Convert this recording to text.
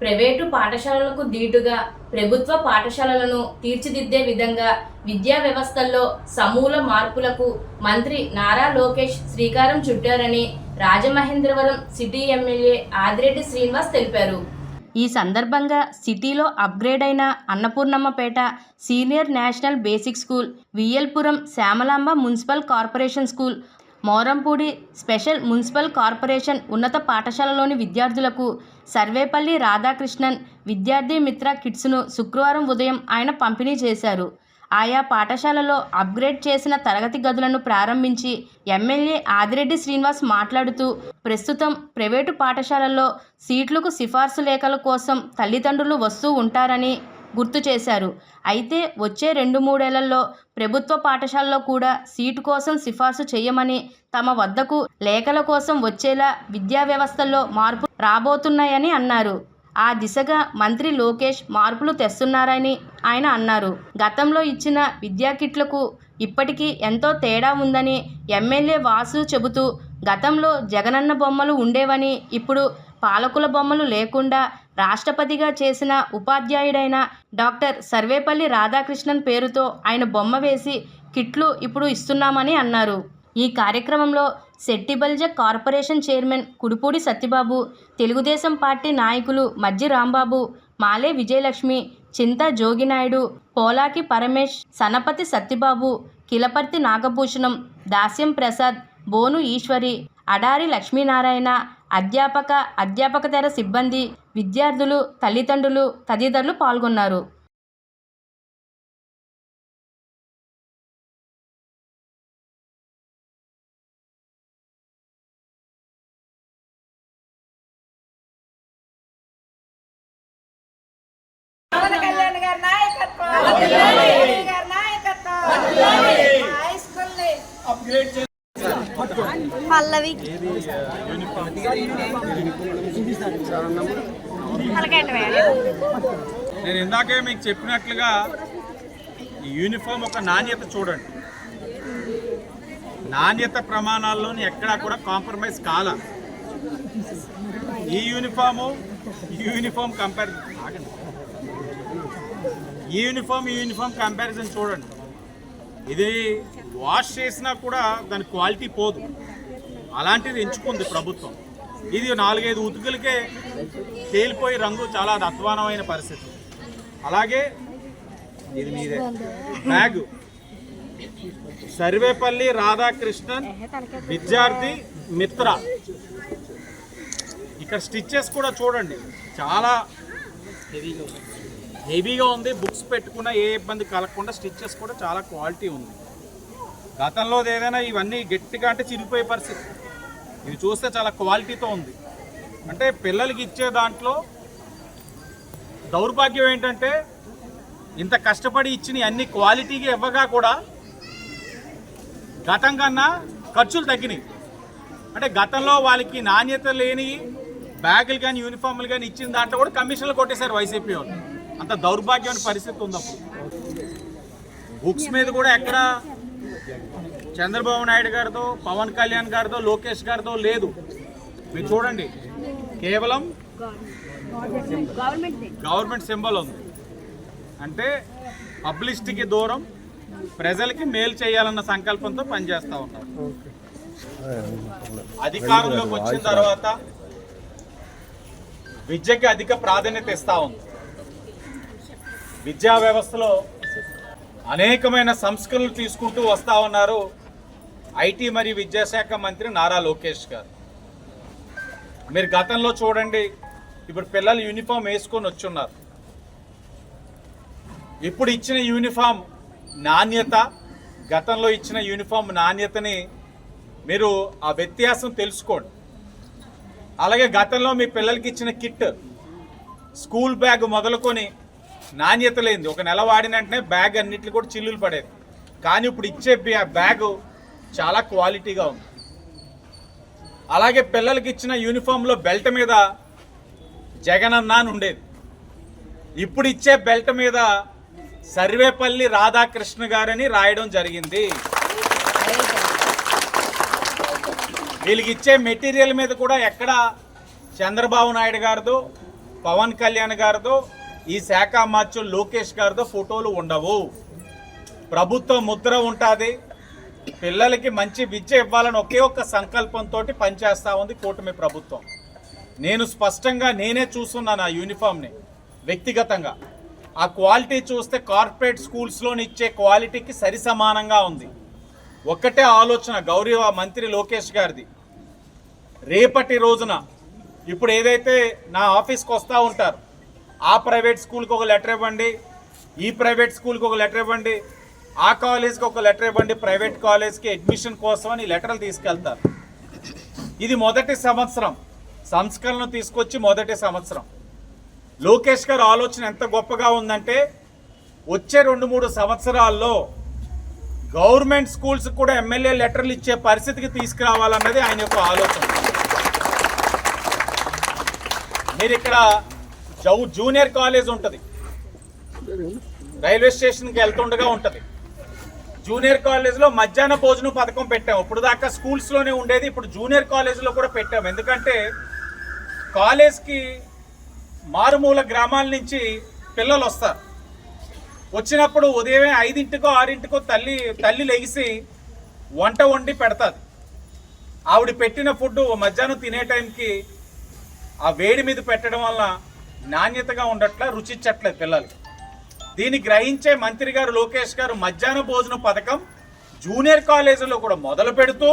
Private పాఠశాలలకు దీటుగా ప్రభుత్వ పాఠశాలలను తీర్చిదిద్దే విధంగా విద్యా వ్యవస్థల్లో సమూల మార్పులకు మంత్రి నారా లోకేష్ శ్రీకారం చుట్టారని రాజమహేంద్రవరం సిటీ ఎమ్మెల్యే ఆదిరెడ్డి శ్రీనివాస్ తెలిపారు. ఈ సందర్భంగా సిటీలో అప్గ్రేడ్ అయిన Annapurnammapeta senior national basic school VLPuram Shyamalamba municipal corporation school Morampudi special municipal corporation ఉన్నత పాఠశాలలోని విద్యార్థులకు సర్వేపల్లి రాధాకృష్ణన్ విద్యార్థి మిత్ర కిట్స్ను శుక్రవారం ఉదయం ఆయన పంపిణీ చేశారు. ఆయా పాఠశాలలో అప్గ్రేడ్ చేసిన తరగతి గదులను ప్రారంభించి ఎమ్మెల్యే ఆదిరెడ్డి శ్రీనివాస్ మాట్లాడుతూ ప్రస్తుతం ప్రైవేటు పాఠశాలల్లో సీట్లకు సిఫార్సు లేఖల కోసం తల్లిదండ్రులు వస్తూ ఉంటారని గుర్తు చేశారు. అయితే వచ్చే రెండు మూడేళ్ళలో ప్రభుత్వ పాఠశాలలో కూడా సీటు కోసం సిఫార్సు చేయమని తమ వద్దకు లేఖల కోసం వచ్చేలా విద్యా వ్యవస్థల్లో మార్పు రాబోతున్నాయని అన్నారు. ఆ దిశగా మంత్రి లోకేష్ మార్పులు తెస్తున్నారని ఆయన అన్నారు. గతంలో ఇచ్చిన విద్యా కిట్లకు ఇప్పటికీ ఎంతో తేడా ఉందని ఎమ్మెల్యే వాసు చెబుతూ గతంలో జగనన్న బొమ్మలు ఉండేవని ఇప్పుడు పాలకుల బొమ్మలు లేకుండా రాష్ట్రపతిగా చేసిన ఉపాధ్యాయుడైన డాక్టర్ సర్వేపల్లి రాధాకృష్ణన్ పేరుతో ఆయన బొమ్మ వేసి కిట్లు ఇప్పుడు ఇస్తున్నామని అన్నారు. ఈ కార్యక్రమంలో Settibalija corporation chairman Kudupudi Satyababu Telugu Desam party నాయకులు మజ్జి రాంబాబు మాలే విజయలక్ష్మి చింత జోగినాయుడు పోలాకి పరమేష్ సనపతి సత్యబాబు కిలపర్తి నాగభూషణం దాస్యం ప్రసాద్ బోను ఈశ్వరి అడారి లక్ష్మీనారాయణ అధ్యాపక అధ్యాపకతర సిబ్బంది విద్యార్థులు తల్లిదండ్రులు తదితరులు పాల్గొన్నారు పవన్ కళ్యాణ్ గారి నాయకత్వం మోదీ గారి నాయకత్వం హై స్కూల్ని వేయాలి నేను ఇందాకే మీకు చెప్పినట్లుగా ఈ యూనిఫామ్ ఒక నాణ్యత చూడండి. నాణ్యత ప్రమాణాల్లోని ఎక్కడా కూడా కాంప్రమైజ్ కాల. ఈ యూనిఫాము ఈ యూనిఫామ్ కంపేర్ ఆగండి. ఈ యూనిఫామ్ ఈ యూనిఫామ్ కంపారిజన్ చూడండి. ఇది వాష్ చేసినా కూడా దాని క్వాలిటీ పోదు. అలాంటిది ఎంచుకుంది ప్రభుత్వం. ఇది నాలుగైదు ఉతుకులకే తేలిపోయి రంగు చాలా అధ్వానమైన పరిస్థితి. అలాగే ఇది మీదే. బ్యాగ్. సర్వేపల్లి రాధాకృష్ణన్ విద్యార్థి మిత్ర. ఇక్కడ స్టిచ్చెస్ కూడా చూడండి. చాలా హెవీగా ఉంది. బుక్స్ పెట్టుకున్న ఏ ఇబ్బంది కలగకుండా స్టిచ్చెస్ కూడా చాలా క్వాలిటీ ఉంది. గతంలో ఏదైనా ఇవన్నీ గట్టిగా అంటే చిరిగిపోయే పరిస్థితి. ఇవి చూస్తే చాలా క్వాలిటీతో ఉంది. అంటే పిల్లలకి ఇచ్చే దాంట్లో దౌర్భాగ్యం ఏంటంటే ఇంత కష్టపడి ఇచ్చిన అన్ని క్వాలిటీగా ఇవ్వగా కూడా గతం కన్నా ఖర్చులు తగ్గినాయి. అంటే గతంలో వాళ్ళకి నాణ్యత లేని బ్యాగులు కానీ యూనిఫామ్లు కానీ ఇచ్చిన దాంట్లో కూడా కమిషన్లు కొట్టేశారు వైసీపీ వాళ్ళు. అంత దౌర్భాగ్యమైన పరిస్థితి ఉంది అప్పుడు. బుక్స్ మీద కూడా ఎక్కడ చంద్రబాబు నాయుడు గారితో పవన్ కళ్యాణ్ గారితో లోకేష్ గారితో లేదు. మీరు చూడండి. కేవలం గవర్నమెంట్ సింబల్ ఉంది. అంటే పబ్లిసిటీకి దూరం ప్రజలకి మేలు చేయాలన్న సంకల్పంతో పనిచేస్తూ ఉన్నారు అధికారంలోకి వచ్చిన తర్వాత విద్యకి అధిక ప్రాధాన్యత ఇస్తా ఉంది. విద్యా వ్యవస్థలో అనేకమైన సంస్కరణలు తీసుకుంటూ వస్తా ఉన్నారు ఐటీ మరియు విద్యాశాఖ మంత్రి నారా లోకేష్ గారు. మీరు గతంలో చూడండి ఇప్పుడు పిల్లలు యూనిఫామ్ వేసుకొని వచ్చున్నారు. ఇప్పుడు ఇచ్చిన యూనిఫామ్ నాణ్యత గతంలో ఇచ్చిన యూనిఫామ్ నాణ్యతని మీరు ఆ వ్యత్యాసం తెలుసుకోండి. అలాగే గతంలో మీ పిల్లలకి ఇచ్చిన కిట్ స్కూల్ బ్యాగ్ మొదలుకొని నాణ్యత లేనిది. ఒక నెల వాడిన వెంటనే బ్యాగ్ అన్నిట్లు కూడా చిల్లులు పడేది. కానీ ఇప్పుడు ఇచ్చే బ్యాగ్ చాలా క్వాలిటీగా ఉంది. అలాగే పిల్లలకి ఇచ్చిన యూనిఫామ్లో బెల్ట్ మీద జగనన్న అని ఉండేది. ఇప్పుడు ఇచ్చే బెల్ట్ మీద సర్వేపల్లి రాధాకృష్ణ గారని రాయడం జరిగింది. వీళ్ళకి ఇచ్చే మెటీరియల్ మీద కూడా ఎక్కడ చంద్రబాబు నాయుడు గారిదో పవన్ కళ్యాణ్ గారిదో ఈ శాఖ మార్చులు లోకేష్ గారితో ఫోటోలు ఉండవు. ప్రభుత్వ ముద్ర ఉంటుంది. పిల్లలకి మంచి విద్య ఇవ్వాలని ఒకే ఒక్క సంకల్పంతో పనిచేస్తూ ఉంది కూటమి ప్రభుత్వం. నేను స్పష్టంగా నేనే చూస్తున్నాను ఆ యూనిఫామ్ని వ్యక్తిగతంగా. ఆ క్వాలిటీ చూస్తే కార్పొరేట్ స్కూల్స్లోని ఇచ్చే క్వాలిటీకి సరి సమానంగా ఉంది. ఒక్కటే ఆలోచన గౌరవ మంత్రి లోకేష్ గారిది. రేపటి రోజున ఇప్పుడు ఏదైతే నా ఆఫీస్కి వస్తూ ఉంటారు ఆ ప్రైవేట్ స్కూల్కి ఒక లెటర్ ఇవ్వండి ఈ ప్రైవేట్ స్కూల్కి ఒక లెటర్ ఇవ్వండి ఆ కాలేజ్కి ఒక లెటర్ ఇవ్వండి ప్రైవేట్ కాలేజ్కి అడ్మిషన్ కోసం అని లెటర్లు తీసుకెళ్తారు. ఇది మొదటి సంవత్సరం. సంస్కరణ తీసుకొచ్చి మొదటి సంవత్సరం. లోకేష్ గారు ఆలోచన ఎంత గొప్పగా ఉందంటే వచ్చే రెండు మూడు సంవత్సరాల్లో గవర్నమెంట్ స్కూల్స్ కూడా ఎమ్మెల్యే లెటర్లు ఇచ్చే పరిస్థితికి తీసుకురావాలన్నది ఆయన యొక్క ఆలోచన. మీరు ఇక్కడ జౌ జూనియర్ కాలేజ్ ఉంటుంది. రైల్వే స్టేషన్కి వెళ్తుండగా ఉంటుంది. జూనియర్ కాలేజ్లో మధ్యాహ్న భోజనం పథకం పెట్టాం. ఇప్పుడు దాకా స్కూల్స్లోనే ఉండేది. ఇప్పుడు జూనియర్ కాలేజ్లో కూడా పెట్టాం. ఎందుకంటే కాలేజ్కి మారుమూల గ్రామాల నుంచి పిల్లలు వస్తారు. వచ్చినప్పుడు ఉదయమే ఐదింటికో ఆరింటికో తల్లి తల్లి లెగిసి వంట వండి పెడతాది. ఆవిడ పెట్టిన ఫుడ్ మధ్యాహ్నం తినే టైంకి ఆ వేడి మీద పెట్టడం వల్ల నాణ్యతగా ఉండట్ల రుచిచ్చట్లేదు పిల్లలు. దీన్ని గ్రహించే మంత్రి గారు లోకేష్ గారు మధ్యాహ్న భోజన పథకం జూనియర్ కాలేజీలో కూడా మొదలు పెడుతూ